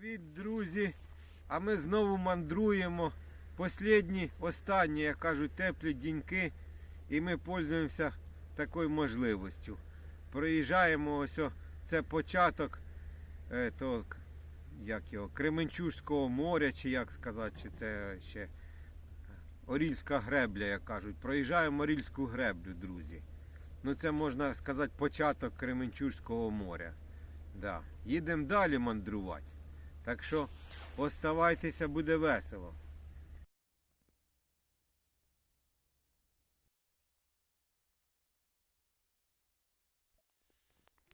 Привіт, друзі! А ми знову мандруємо. Послідні, останні, як кажуть, теплі діньки. І ми пользуємося такою можливістю. Проїжджаємо ось о, це початок е, то, як його, Кременчужського моря, чи як сказати, чи це ще е, Орільська гребля, як кажуть. Проїжджаємо Орільську греблю, друзі. Ну це можна сказати початок Кременчужського моря. Да. Їдемо далі мандрувати. Так що оставайтеся, буде весело.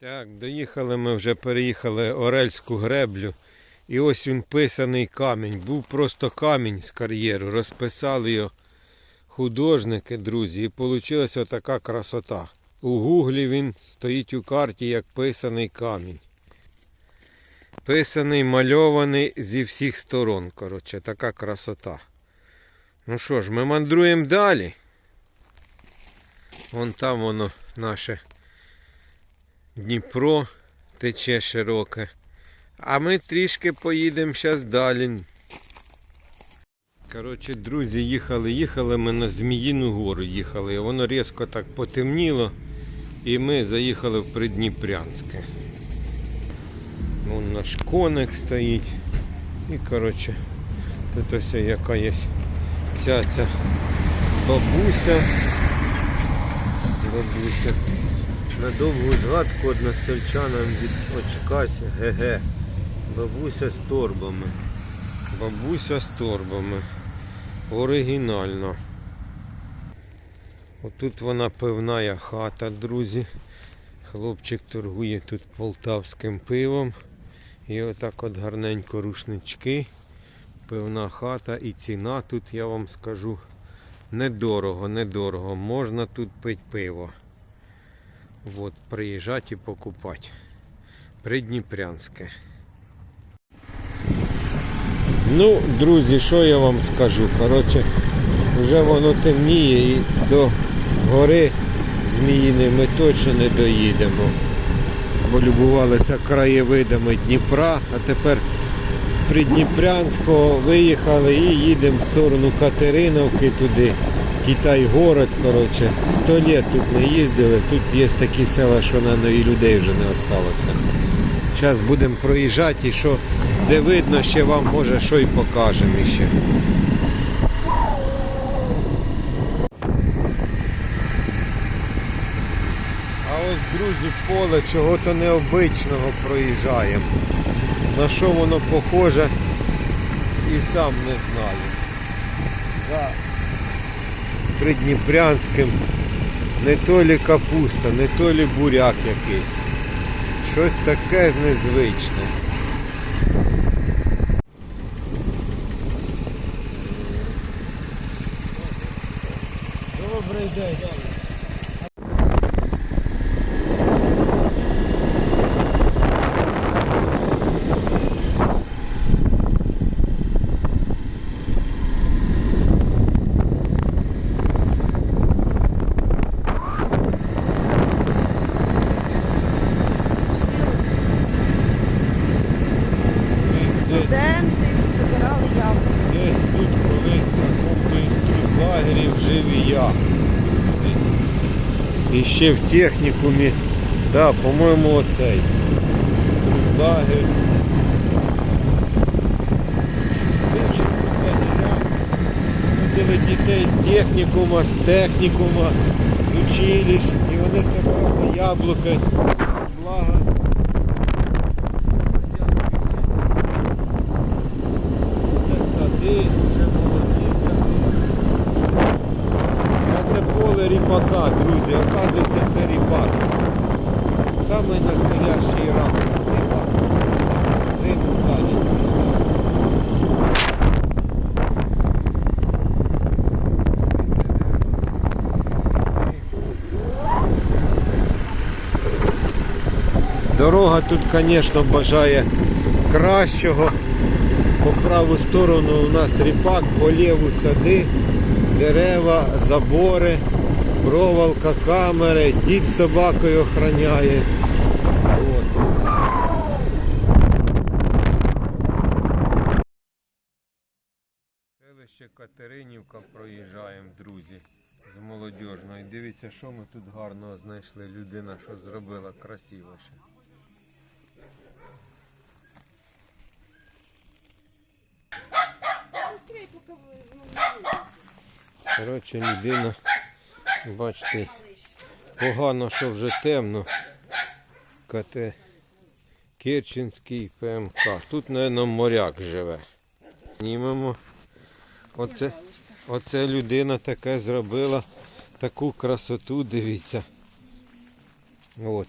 Так, доїхали ми вже переїхали Орельську греблю. І ось він писаний камінь. Був просто камінь з кар'єру. Розписали його художники, друзі, і вийшла така красота. У гуглі він стоїть у карті як писаний камінь. Писаний, мальований зі всіх сторон. Коротше, така красота. Ну що ж, ми мандруємо далі. Вон там воно наше Дніпро тече широке. А ми трішки поїдемо зараз далі. Коротше, друзі, їхали, їхали ми на Зміїну гору їхали. Воно різко так потемніло. І ми заїхали в Придніпрянське. Вон наш коник стоїть. І коротше, тут ось яка є ця ця бабуся. Бабуся. На довгу згадку односельчанам від очкась ГГ. Бабуся з торбами. Бабуся з торбами. Оригінально. Отут вона пивная хата, друзі. Хлопчик торгує тут полтавським пивом. І отак от гарненько рушнички. Пивна хата і ціна тут, я вам скажу, недорого, недорого. Можна тут пити пиво. От, приїжджати і покупати. Придніпрянське. Ну, друзі, що я вам скажу? Коротше, вже воно темніє і до гори Зміїни ми точно не доїдемо. Бо любувалися краєвидами Дніпра, а тепер Придніпрянського виїхали і їдемо в сторону Катериновки туди. Китай-город, коротше. Сто літ тут не їздили, тут є такі села, що на нові людей вже не осталося. Зараз будемо проїжджати і що де видно, ще вам може що й покажемо іще. А друзі, поле чого-то необичного проїжджаємо. На що воно похоже і сам не знаю. За Придніпрянським не то лі капуста, не то лі буряк якийсь. Щось таке незвичне. Добрий день. Лагерів жив і я. І ще в технікумі, да, по-моєму, оцей. Лагеря, возили дітей з технікума, з технікума, з училищ, і вони собирали яблуки. Благо. Це сади, вже молоді сади. А це поле ріпака, друзі. Оказується, це ріпак. Самий настоящий рапс. Зиму садять. Дорога тут, звісно, бажає кращого. По праву сторону у нас ріпак, по ліву сади, дерева, забори, проволока, камери, дід собакою охороняє. Селище Катеринівка проїжджаємо, друзі, з молодіжної. Дивіться, що ми тут гарного знайшли. Людина, що зробила красивіше. Коротше, людина, бачите, погано, що вже темно. КТ Керченський ПМК. Тут, мабуть, моряк живе. Знімемо. Оце, оце людина таке зробила. Таку красоту, дивіться. От.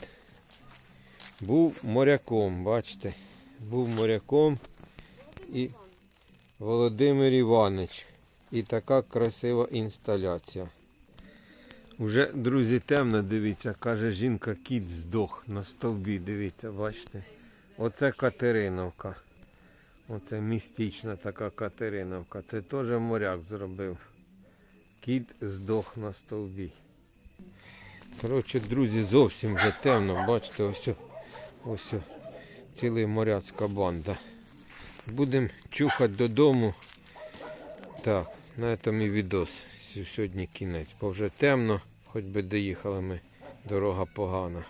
Був моряком, бачите. Був моряком і Володимир Іванович. І така красива інсталяція. Уже, друзі, темно, дивіться, каже жінка, кіт здох на стовбі, дивіться, бачите. Оце Катериновка. Оце містична така Катериновка. Це теж моряк зробив. Кіт здох на стовбі. Коротше, друзі, зовсім вже темно. Бачите, ось ось ціла моряцька банда. Будемо чухати додому. Так, на цьому і відос. Сьогодні кінець. Бо вже темно, хоч би доїхали ми, дорога погана.